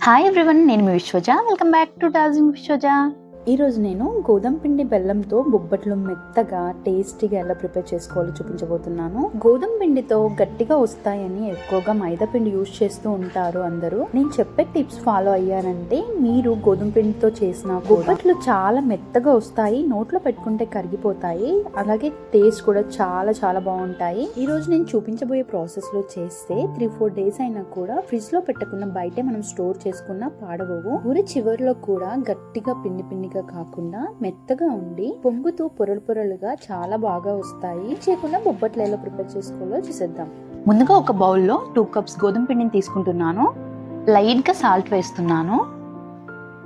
Hi everyone నేను మీ Vishwaja. Welcome back to డార్జింగ్ విశ్వజ ఈరోజు నేను గోధుమ పిండి బెల్లంతో బొబ్బట్లు మెత్తగా టేస్టీగా ఎలా ప్రిపేర్ చేసుకోవాలో చూపించబోతున్నాను. గోధుమ పిండితో గట్టిగా వస్తాయని ఎక్కువగా మైదా పిండి యూజ్ చేస్తూ ఉంటారు అందరూ. నేను చెప్పే టిప్స్ ఫాలో అయ్యారంటే మీరు గోధుమ పిండితో చేసిన బొబ్బట్లు చాలా మెత్తగా వస్తాయి నోట్లో పెట్టుకుంటే కరిగిపోతాయి అలాగే టేస్ట్ కూడా చాలా చాలా బాగుంటాయి. ఈ రోజు నేను చూపించబోయే ప్రాసెస్లో చేస్తే త్రీ ఫోర్ డేస్ అయినా కూడా ఫ్రిడ్జ్లో పెట్టకుండా బయటే మనం స్టోర్ చేసుకున్న పాడవవు. ఊరి చివరిలో కూడా గట్టిగా పిండి పిండిగా కాకుండా మెత్తగా ఉండి పొంగుతూ పొరలు పొరలుగా చాలా బాగా వస్తాయి. చేయకుండా బొబ్బట్లు ఎలా ప్రిపేర్ చేసుకోవాలో చూసేద్దాం. ముందుగా ఒక బౌల్లో టూ కప్స్ గోధుమ పిండిని తీసుకుంటున్నాను. లైట్గా సాల్ట్ వేస్తున్నాను.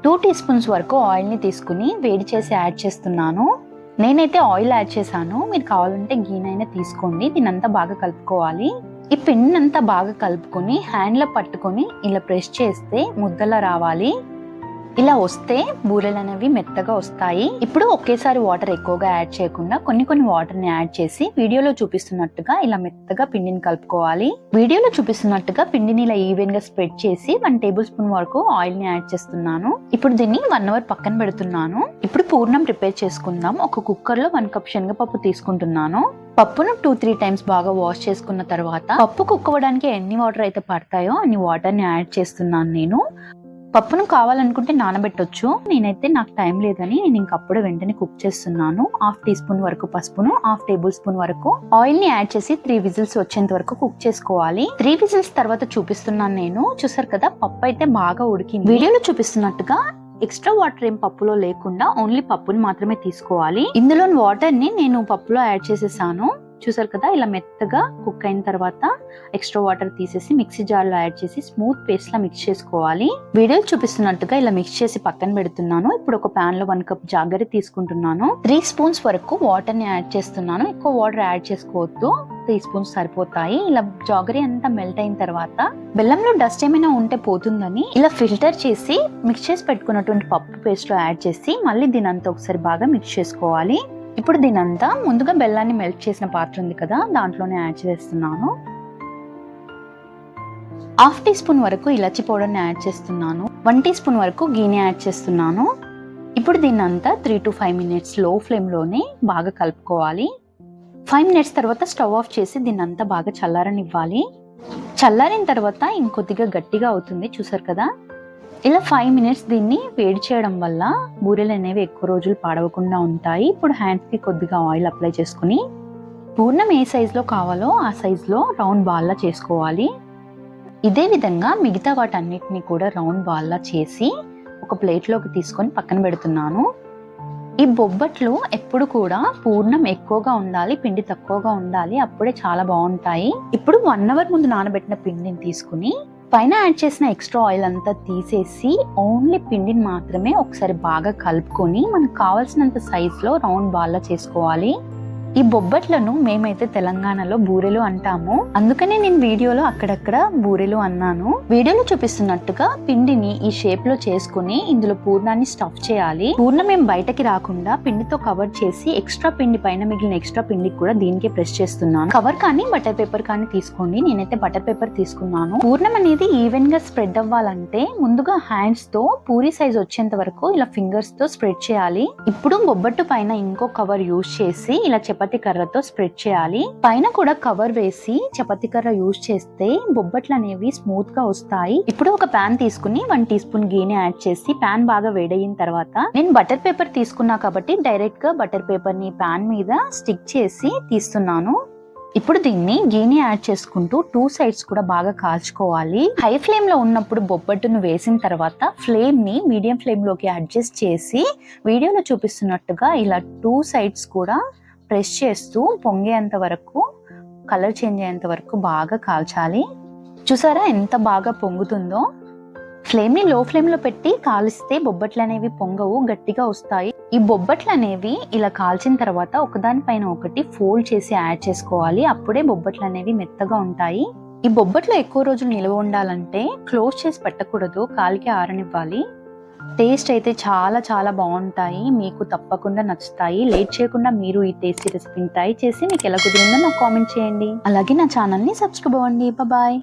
టూ టీ స్పూన్స్ వరకు ఆయిల్ని తీసుకుని వేడి చేసి యాడ్ చేస్తున్నాను. నేనైతే ఆయిల్ యాడ్ చేశాను. మీరు కావాలంటే గీనైనా తీసుకోండి. దీనంతా బాగా కలుపుకోవాలి. ఈ పిండినంతా బాగా కలుపుకొని హ్యాండ్లో పట్టుకొని ఇలా ప్రెస్ చేస్తే ముద్దలా రావాలి. ఇలా వస్తే బూరెలు అనేవి మెత్తగా వస్తాయి. ఇప్పుడు ఒకేసారి వాటర్ ఎక్కువగా యాడ్ చేయకుండా కొన్ని కొన్ని వాటర్ని యాడ్ చేసి వీడియోలో చూపిస్తున్నట్టుగా ఇలా మెత్తగా పిండిని కలుపుకోవాలి. వీడియోలో చూపిస్తున్నట్టుగా పిండిని ఇలా ఈవెన్గా స్ప్రెడ్ చేసి వన్ టేబుల్ స్పూన్ వరకు ఆయిల్ని యాడ్ చేస్తున్నాను. ఇప్పుడు దీన్ని వన్ అవర్ పక్కన పెడుతున్నాను. ఇప్పుడు పూర్ణం ప్రిపేర్ చేసుకుందాం. ఒక కుక్కర్లో వన్ కప్ శనగపప్పు తీసుకుంటున్నాను. పప్పును టూ త్రీ టైమ్స్ బాగా వాష్ చేసుకున్న తర్వాత పప్పు కుక్కోవడానికి ఎన్ని వాటర్ అయితే పడతాయో అన్ని వాటర్ని యాడ్ చేస్తున్నాను నేను. పప్పును కావాలనుకుంటే నానబెట్టొచ్చు. నేనైతే నాకు టైం లేదని నేను ఇంకప్పుడు వెంటనే కుక్ చేస్తున్నాను. హాఫ్ టీ స్పూన్ వరకు పసుపును హాఫ్ టేబుల్ స్పూన్ వరకు ఆయిల్ని యాడ్ చేసి త్రీ విజిల్స్ వచ్చేంత వరకు కుక్ చేసుకోవాలి. త్రీ విజిల్స్ తర్వాత చూపిస్తున్నాను నేను. చూసారు కదా పప్పు అయితే బాగా ఉడికింది. వీడియోలో చూపిస్తున్నట్టుగా ఎక్స్ట్రా వాటర్ ఏం పప్పులో లేకుండా ఓన్లీ పప్పుని మాత్రమే తీసుకోవాలి. ఇందులోని వాటర్ని నేను పప్పులో యాడ్ చేసేసాను. చూసారు కదా? ఇలా మెత్తగా కుక్ అయిన తర్వాత ఎక్స్ట్రా వాటర్ తీసేసి మిక్సీ జార్లో యాడ్ చేసి స్మూత్ పేస్ట్ లా మిక్స్ చేసుకోవాలి. వీడియో చూపిస్తున్నట్టుగా ఇలా మిక్స్ చేసి పక్కన పెడుతున్నాను. ఇప్పుడు ఒక ప్యాన్లో వన్ కప్ జాగరి తీసుకుంటున్నాను. త్రీ స్పూన్స్ వరకు వాటర్ని యాడ్ చేస్తున్నాను. ఎక్కువ వాటర్ యాడ్ చేసుకోవద్దు. త్రీ స్పూన్స్ సరిపోతాయి. ఇలా జాగరీ అంతా మెల్ట్ అయిన తర్వాత బెల్లంలో డస్ట్ ఏమైనా ఉంటే పోతుందని ఇలా ఫిల్టర్ చేసి మిక్స్ చేసి పెట్టుకున్నటువంటి పప్పు పేస్ట్లో యాడ్ చేసి మళ్ళీ దీని అంతా ఒకసారి బాగా మిక్స్ చేసుకోవాలి. ఇప్పుడు దీనంతా ముందుగా బెల్లాన్ని మెల్ట్ చేసిన పాత్ర ఉంది కదా దాంట్లోనే యాడ్ చేస్తున్నాను. హాఫ్ టీ స్పూన్ వరకు ఇలాచి పౌడర్ని యాడ్ చేస్తున్నాను. వన్ టీ స్పూన్ వరకు గీని యాడ్ చేస్తున్నాను. ఇప్పుడు దీన్నంతా త్రీ టు ఫైవ్ మినిట్స్లో ఫ్లేమ్లోనే బాగా కలుపుకోవాలి. ఫైవ్ మినిట్స్ తర్వాత స్టవ్ ఆఫ్ చేసి దీన్నంతా బాగా చల్లారనివ్వాలి. చల్లారిన తర్వాత ఇంకొద్దిగా గట్టిగా అవుతుంది చూసారు కదా? ఇలా ఫైవ్ మినిట్స్ దీన్ని వేడి చేయడం వల్ల బూరెలు అనేవి ఎక్కువ రోజులు పాడవకుండా ఉంటాయి. ఇప్పుడు హ్యాండ్స్కి కొద్దిగా ఆయిల్ అప్లై చేసుకుని పూర్ణం ఏ సైజులో కావాలో ఆ సైజులో రౌండ్ బాల్లా చేసుకోవాలి. ఇదే విధంగా మిగతా వాటన్నిటిని కూడా రౌండ్ బాల్లా చేసి ఒక ప్లేట్లోకి తీసుకొని పక్కన పెడుతున్నాను. ఈ బొబ్బట్లు ఎప్పుడు కూడా పూర్ణం ఎక్కువగా ఉండాలి పిండి తక్కువగా ఉండాలి అప్పుడే చాలా బాగుంటాయి. ఇప్పుడు వన్ అవర్ ముందు నానబెట్టిన పిండిని తీసుకుని పైన యాడ్ చేసిన ఎక్స్ట్రా ఆయిల్ అంతా తీసేసి ఓన్లీ పిండిని మాత్రమే ఒకసారి బాగా కలుపుకొని మనకు కావాల్సినంత సైజులో రౌండ్ బాల్లా చేసుకోవాలి. ఈ బొబ్బట్లను మేమైతే తెలంగాణలో బూరెలు అంటాము. అందుకనే నేను వీడియోలో అక్కడక్కడ బూరెలు అన్నాను. వీడియోలో చూపిస్తున్నట్టుగా పిండిని ఈ షేప్లో చేసుకుని ఇందులో పూర్ణాన్ని స్టఫ్ చేయాలి. పూర్ణం మేము బయటకి రాకుండా పిండితో కవర్ చేసి ఎక్స్ట్రా పిండి పైన మిగిలిన ఎక్స్ట్రా పిండికి కూడా దీనికే ప్రెస్ చేస్తున్నాను. కవర్ కానీ బటర్ పేపర్ కానీ తీసుకోండి. నేనైతే బటర్ పేపర్ తీసుకున్నాను. పూర్ణం అనేది ఈవెన్గా స్ప్రెడ్ అవ్వాలంటే ముందుగా హ్యాండ్స్తో పూరి సైజ్ వచ్చేంత వరకు ఇలా ఫింగర్స్తో స్ప్రెడ్ చేయాలి. ఇప్పుడు బొబ్బట్టు పైన ఇంకో కవర్ యూజ్ చేసి ఇలా చెప్ప చపాతీ కర్రతో స్ప్రెడ్ చేయాలి. పైన కూడా కవర్ వేసి చపాతీ కర్ర యూజ్ చేస్తే బొబ్బట్లు అనేవి స్మూత్గా వస్తాయి. ఇప్పుడు ఒక ప్యాన్ తీసుకుని వన్ టీ స్పూన్ గీని యాడ్ చేసి ప్యాన్ బాగా వేడయిన తర్వాత నేను బటర్ పేపర్ తీసుకున్నా కాబట్టి డైరెక్ట్గా బటర్ పేపర్ని పాన్ మీద స్టిక్ చేసి తీస్తున్నాను. ఇప్పుడు దీన్ని గీని యాడ్ చేసుకుంటూ టూ సైడ్స్ కూడా బాగా కాల్చుకోవాలి. హై ఫ్లేమ్లో ఉన్నప్పుడు బొబ్బట్టును వేసిన తర్వాత ఫ్లేమ్ని మీడియం ఫ్లేమ్లోకి అడ్జస్ట్ చేసి వీడియోలో చూపిస్తున్నట్టుగా ఇలా టూ సైడ్స్ కూడా ప్రెస్ చేస్తూ పొంగేంత వరకు కలర్ చేంజ్ అయ్యేంత వరకు బాగా కాల్చాలి. చూసారా ఎంత బాగా పొంగుతుందో? ఫ్లేమ్ని లో ఫ్లేమ్లో పెట్టి కాలిస్తే బొబ్బట్లు అనేవి పొంగవు గట్టిగా వస్తాయి. ఈ బొబ్బట్లు అనేవి ఇలా కాల్చిన తర్వాత ఒకదానిపైన ఒకటి ఫోల్డ్ చేసి యాడ్ చేసుకోవాలి. అప్పుడే బొబ్బట్లు అనేవి మెత్తగా ఉంటాయి. ఈ బొబ్బట్లు ఎక్కువ రోజులు నిల్వ ఉండాలంటే క్లోజ్ చేసి పెట్టకూడదు. కాలికి ఆరనివ్వాలి. టేస్ట్ అయితే చాలా చాలా బాగుంటాయి. మీకు తప్పకుండా నచ్చుతాయి. లేట్ చేయకుండా మీరు ఈ టేస్టీ రెసిపీని ట్రై చేసి మీకు ఎలా కుదిరిందో నాకు కామెంట్ చేయండి. అలాగే నా ఛానల్ని సబ్స్క్రైబ్ అవ్వండి. బాయ్